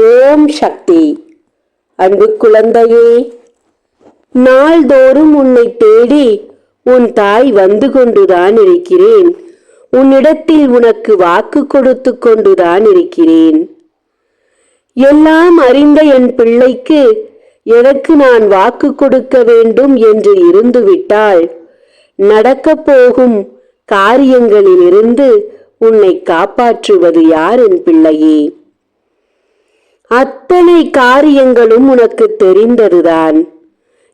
ஓம் சக்தி. அன்பு குழந்தையே நாள்தோறும் உன்னை தேடி உன் தாய் வந்து கொண்டுதான் இருக்கிறேன். உன்னிடத்தில் உனக்கு வாக்கு கொடுத்து கொண்டுதான் இருக்கிறேன். எல்லாம் அறிந்த என் பிள்ளைக்கு எனக்கு நான் வாக்கு கொடுக்க வேண்டும் என்று இருந்துவிட்டால் நடக்கப் போகும் காரியங்களிலிருந்து உன்னை காப்பாற்றுவது யார் என் பிள்ளையே? அத்தனை காரியங்களும் உனக்கு தெரிந்ததுதான்.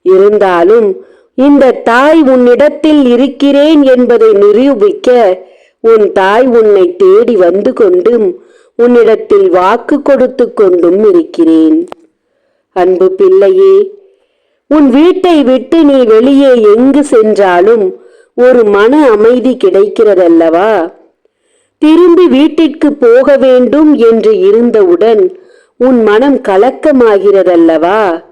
இருந்தாலும் இந்த தாய் உன்னிடத்தில் இருக்கிறேன் என்பதை நிரூபிக்க உன் தாய் உன்னை தேடி வந்து கொண்டும் உன்னிடத்தில் வாக்கு கொடுத்து கொண்டும் இருக்கிறேன். அன்பு பிள்ளையே உன் வீட்டை விட்டு நீ வெளியே எங்கு சென்றாலும் ஒரு மன அமைதி கிடைக்கிறதல்லவா? திரும்பி வீட்டிற்கு போக வேண்டும் என்று இருந்தவுடன் உன் மனம் கலக்கமாகிறதல்லவா?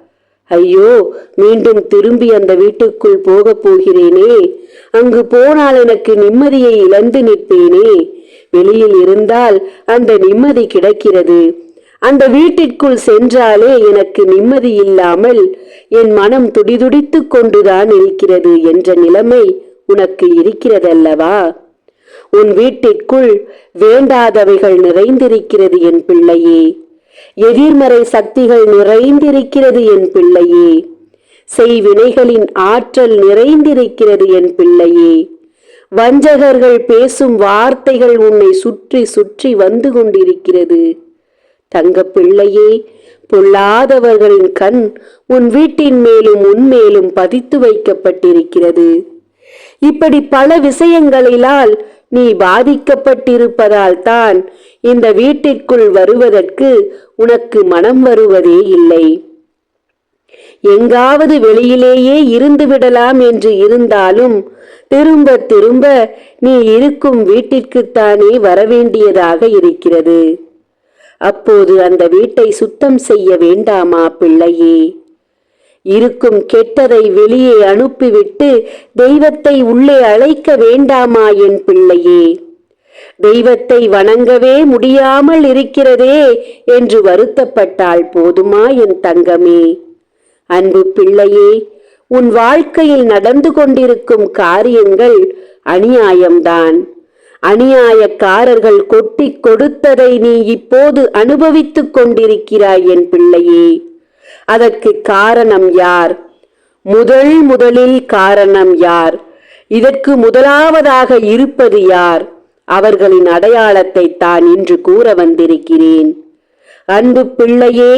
ஐயோ மீண்டும் திரும்பி அந்த வீட்டுக்குள் போகப் போகிறேனே. அங்கு போனால் எனக்கு நிம்மதியை இழந்து நிற்பேனே. வெளியில் இருந்தால் அந்த நிம்மதி கிடைக்கிறது. அந்த வீட்டிற்குள் சென்றாலே எனக்கு நிம்மதி இல்லாமல் என் மனம் துடிதுடித்து கொண்டுதான் இருக்கிறது என்ற நிலைமை உனக்கு இருக்கிறதல்லவா? உன் வீட்டிற்குள் வேண்டாதவைகள் நிறைந்திருக்கிறது என் பிள்ளையே. எதிர்மறை சக்திகள் நிறைந்திருக்கிறது என் பிள்ளையே. செய்வினைகளின் ஆற்றல் நிறைந்திருக்கிறது என் பிள்ளையே. வஞ்சகர்கள் பேசும் வார்த்தைகள் உன்னை சுற்றி சுற்றி வந்து கொண்டிருக்கிறது. தங்க பிள்ளையே பொல்லாதவர்களின் கண் உன் வீட்டின் மேலும் உன்மேலும் பதித்து வைக்கப்பட்டிருக்கிறது. இப்படி பல விஷயங்களிலால் நீ பாதிக்கப்பட்டிருப்பதால் தான் இந்த வீட்டிற்குள் வருவதற்கு உனக்கு மனம் வருவதே இல்லை. எங்காவது வெளியிலேயே இருந்து விடலாம் என்று இருந்தாலும் திரும்ப திரும்ப நீ இருக்கும் வீட்டிற்குத்தானே வரவேண்டியதாக இருக்கிறது. அப்போது அந்த வீட்டை சுத்தம் செய்ய வேண்டாமா பிள்ளையே? இருக்கும் கெட்டதை வெளியே அனுப்பிவிட்டு தெய்வத்தை உள்ளே அழைக்க வேண்டாமா என் பிள்ளையே? தெய்வத்தை வணங்கவே முடியாமல் இருக்கிறதே என்று வருத்தப்பட்டால் போதுமா என் தங்கமே? அன்பு பிள்ளையே உன் வாழ்க்கையில் நடந்து கொண்டிருக்கும் காரியங்கள் அநியாயம்தான். அநியாயக்காரர்கள் கொட்டி கொடுத்ததை நீ இப்போது அனுபவித்துக் கொண்டிருக்கிறாய் என் பிள்ளையே. அதற்கு காரணம் யார்? முதல் முதலில் காரணம் யார்? இதற்கு முதலாவதாக இருப்பது யார்? அவர்களின் அடையாளத்தை தான் இன்று கூற வந்திருக்கிறேன். அன்பு பிள்ளையே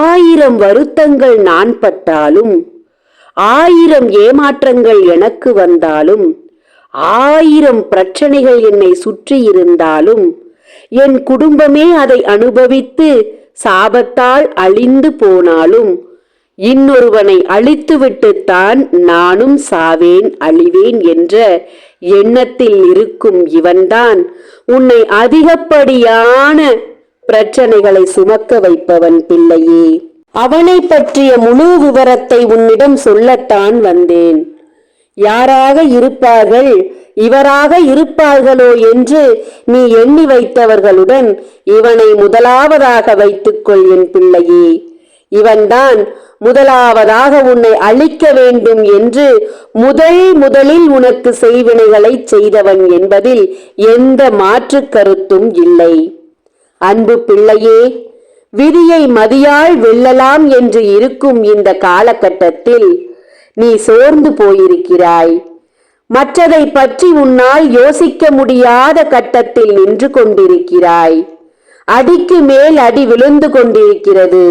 ஆயிரம் வருத்தங்கள் நான் பட்டாலும் ஆயிரம் ஏமாற்றங்கள் எனக்கு வந்தாலும் ஆயிரம் பிரச்சனைகள் என்னை சுற்றி இருந்தாலும் என் குடும்பமே அதை அனுபவித்து சாபத்தால் அழிந்து போனாலும் இன்னொருவனை அழித்துவிட்டுத்தான் நானும் சாவேன் அழிவேன் என்ற எண்ணத்தில் இருக்கும் இவன்தான். உன்னை அதிகப்படியான பிரச்சனைகளை சுமக்க வைப்பவன் பிள்ளையே. அவனை பற்றிய முழு விவரத்தை உன்னிடம் சொல்லத்தான் வந்தேன். யாராக இருப்பார்கள்? இவராக இருப்பார்களோ என்று நீ எண்ணி வைத்தவர்களுடன் இவனை முதலாவதாக வைத்துக்கொள் என் பிள்ளையே. இவன்தான் முதலாவதாக உன்னை அழிக்க வேண்டும் என்று முதல் முதலில் உனக்கு செய்வினைகளை செய்தவன் என்பதில் எந்த மாற்று கருத்தும் இல்லை. அன்பு பிள்ளையே விதியை மதியால் வெல்லலாம் என்று இருக்கும் இந்த காலகட்டத்தில் நீ சோர்ந்து போயிருக்கிறாய். மற்றதை பற்றி உன்னால் யோசிக்க முடியாத கட்டத்தில் நின்று கொண்டிருக்கிறாய். அடிக்கு மேல் அடி விழுந்து கொண்டிருக்கிறது.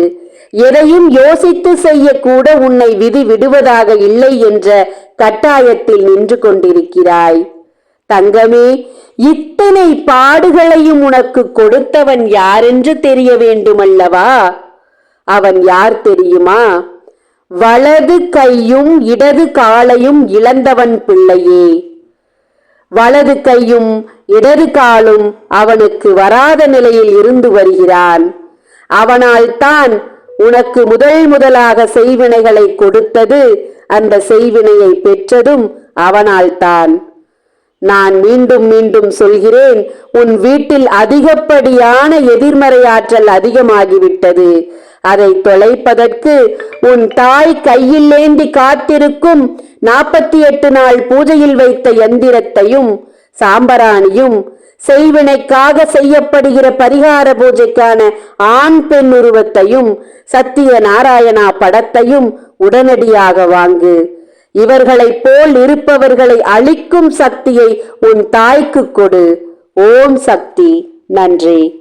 எதையும் யோசித்து செய்யக்கூட உன்னை விதி விடுவதாக இல்லை என்ற கட்டாயத்தில் நின்று கொண்டிருக்கிறாய். தங்கமே இத்தனை பாடுகளையும் உனக்கு கொடுத்தவன் யாரென்று தெரிய வேண்டுமல்லவா? அவன் யார் தெரியுமா? வலது கையும் இடது காலையும் இழந்தவன் பிள்ளையே. வலது கையும் இடது காலும் அவனுக்கு வராத நிலையில் இருந்து வருகிறான். அவனால் தான் உனக்கு முதல் முதலாக செய்வினைகளை கொடுத்தது அந்த செய்வினையை பெற்றதும் அவனால் தான். நான் மீண்டும் மீண்டும் சொல்கிறேன் உன் வீட்டில் அதிகப்படியான எதிர்மறையாற்றல் அதிகமாகிவிட்டது. அதை தொலைப்பதற்கு உன் தாய் கையில் ஏந்தி காத்திருக்கும் நாற்பத்தி எட்டு நாள் பூஜையில் வைத்த எந்திரத்தையும் சாம்பராணியும் செய்வினைக்காக செய்யப்படுகிற பரிகார பூஜைக்கான ஆண் பெண் உருவத்தையும் சத்திய நாராயணா படத்தையும் உடனடியாக வாங்கு. இவர்களைப் போல் இருப்பவர்களை அழிக்கும் சக்தியை உன் தாய்க்கு கொடு. ஓம் சக்தி. நன்றி.